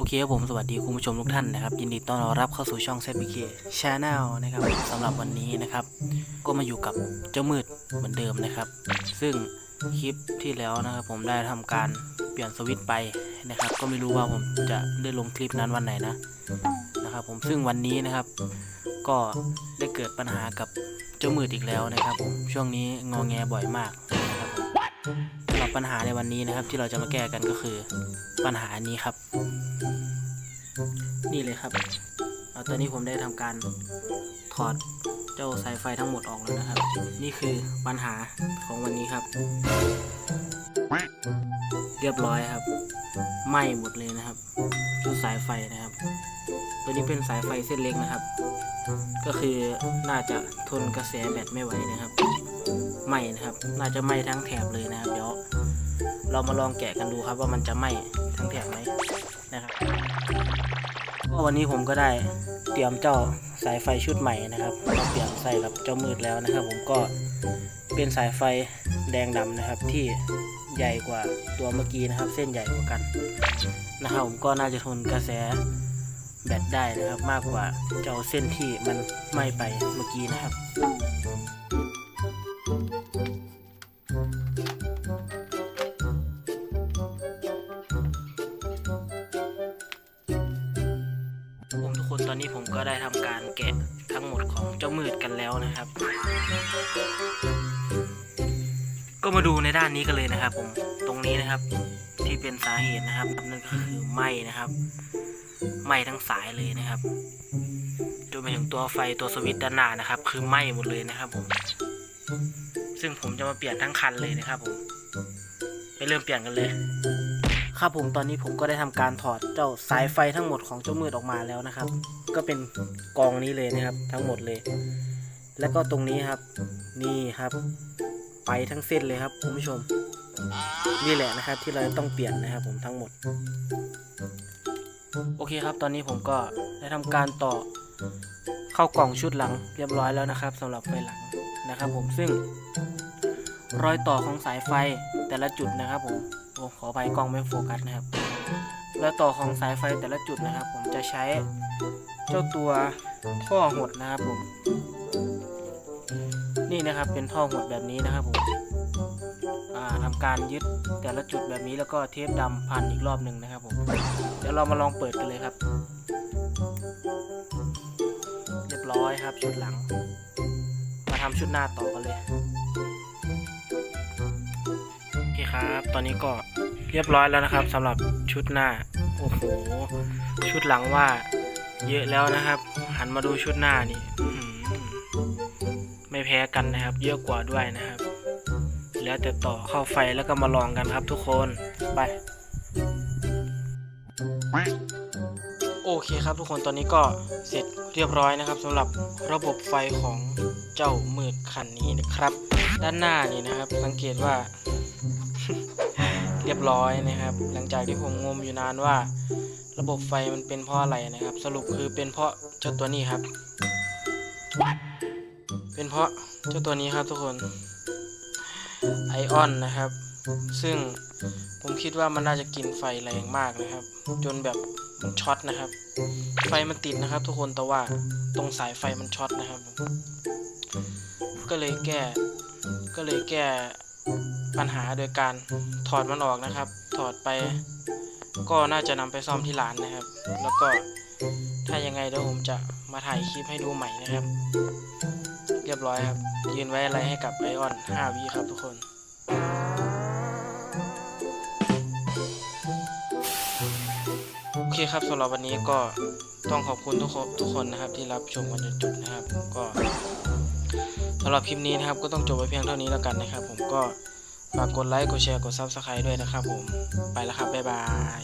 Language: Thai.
โอเคครับผมสวัสดีคุณผู้ชมทุกท่านนะครับ ยินดีต้อนรับเข้าสู่ช่อง ZBK Channel นะครับสำหรับวันนี้นะครับ ก็มาอยู่กับเจ้ามืดเหมือนเดิมนะครับ ซึ่งคลิปที่แล้วนะครับ ผมได้ทำการเปลี่ยนสวิตช์ไปนะครับ ก็ไม่รู้ว่าผมจะได้ลงคลิปนั้นวันไหนนะนะครับ ผมซึ่งวันนี้นะครับ ก็ได้เกิดปัญหากับเจ้ามืดอีกแล้วนะครับ ผมช่วงนี้งอแงบ่อยมากนะครับสำหรับปัญหาในวันนี้นะครับ ที่เราจะมาแก้กันก็คือปัญหานี้ครับ นี่เลยครับเอาตอนนี้ผมได้ทำการถอดเจ้าสายไฟทั้งหมดออกแล้วนะครับ นี่คือปัญหาของวันนี้ครับ เรียบร้อยครับไหม้หมดเลยนะครับชุดสายไฟนะครับ ตัวนี้เป็นสายไฟเส้นเล็กนะครับ ก็คือน่าจะทนกระแสแบตไม่ไหวนะครับไหม้นะครับ น่าจะไหม้ทั้งแถบเลยนะครับเดี๋ยวเรามาลองแกะกันดูครับว่ามันจะไหม้ทั้งแถบไหม นะครับก็วันนี้ผมก็ได้เตรียมเจ้าสายไฟชุดใหม่นะครับเปลี่ยนใส่กับเจ้ามืดแล้วนะครับ ผมก็เป็นสายไฟแดงดำนะครับที่ใหญ่กว่าตัวเมื่อกี้นะครับ เส้นใหญ่กว่ากันนะครับผมก็น่าจะทนกระแสแบตได้นะครับ มากกว่าเจ้าเส้นที่มันไหม้ไปเมื่อกี้นะครับ ผมทุกคนตอนนี้ผมก็ได้ทำการแกะทั้งหมดของเจ้ามืดกันแล้วนะครับ ก็มาดูในด้านนี้กันเลยนะครับ ผมตรงนี้นะครับ ที่เป็นสาเหตุนะครับนั่นก็คือไหม้นะครับไหม้ทั้งสายเลยนะครับจนไปถึงตัวไฟตัวสวิตช์ด้านหน้านะครับ คือไหม้หมดเลยนะครับผม ซึ่งผมจะมาเปลี่ยนทั้งคันเลยนะครับผมไปเริ่มเปลี่ยนกันเลย ครับผมตอนนี้ผมก็ได้ทำการถอดเจ้าสายไฟทั้งหมดของเจ้ามืดออกมาแล้วนะครับ ก็เป็นกองนี้เลยนะครับ ทั้งหมดเลย แล้วก็ตรงนี้ครับ นี่ครับ ไปทั้งเส้นเลยครับคุณผู้ชม นี่แหละนะครับ ที่เราต้องเปลี่ยนนะครับ ผมทั้งหมด โอเคครับ ตอนนี้ผมก็ได้ทำการต่อเข้ากล่องชุดหลังเรียบร้อยแล้วนะครับสำหรับไฟหลังนะครับ ผมซึ่งรอยต่อของสายไฟแต่ละจุดนะครับผม อ้ขอไปกล้องไม่โฟกัสนะครับรอยต่อของสายไฟแต่ละจุดนะครับ ผมจะใช้เจ้าตัวท่อหดนะครับผม นี่นะครับเป็นท่อหดแบบนี้นะครับผมอ่าทำการยึดแต่ละจุดแบบนี้แล้วก็เทปดำพันอีกรอบหนึ่งนะครับผมเดี๋ยวเรามาลองเปิดกันเลยครับ เรียบร้อยครับชุดหลัง มาทำชุดหน้าต่อกันเลย ครับ ตอนนี้ก็เรียบร้อยแล้วนะครับสำหรับชุดหน้า โอ้โห ชุดหลังว่า เยอะแล้วนะครับ หันมาดูชุดหน้านี่ไม่แพ้กันนะครับ เยอะกว่าด้วยนะครับ แล้วแต่ต่อเข้าไฟแล้วก็มาลองกันครับทุกคนไปโอเคครับทุกคนตอนนี้ก็เสร็จเรียบร้อยนะครับสำหรับระบบไฟของเจ้ามืดคันนี้นะครับ ด้านหน้านี่นะครับ สังเกตว่า เรียบร้อยนะครับ หลังจากที่ผมงมอยู่นานว่า ระบบไฟมันเป็นเพราะอะไรนะครับ สรุปคือเป็นเพราะเจ้าตัวนี้ครับ เป็นเพราะเจ้าตัวนี้ครับทุกคนไอออนนะครับ ซึ่งผมคิดว่ามันน่าจะกินไฟแรงมากนะครับ จนแบบมันช็อตนะครับ ไฟมันติดนะครับ ทุกคนแต่ว่าตรงสายไฟมันช็อตนะครับ ก็เลยแก้ ก็เลยแก้ปัญหาโดยการถอดมันออกนะครับ ถอดไปก็น่าจะนำไปซ่อมที่ร้านนะครับ แล้วก็ถ้ายังไงเดี๋ยวผมจะมาถ่ายคลิปให้ดูใหม่นะครับ เรียบร้อยครับ ยืนไว้อะไรให้กับไอออน5วิครับทุกคนโอเคครับสำหรับวันนี้ก็ต้องขอบคุณทุกคนทุกคนนะครับที่รับชมกันจนจบนะครับ ก็ สำหรับคลิปนี้นะครับก็ต้องจบไว้เพียงเท่านี้แล้วกันนะครับ ผมก็ฝากกดไลค์กดแชร์กดซับสไครต์ด้วยนะครับผมไปแล้วครับบ๊ายบาย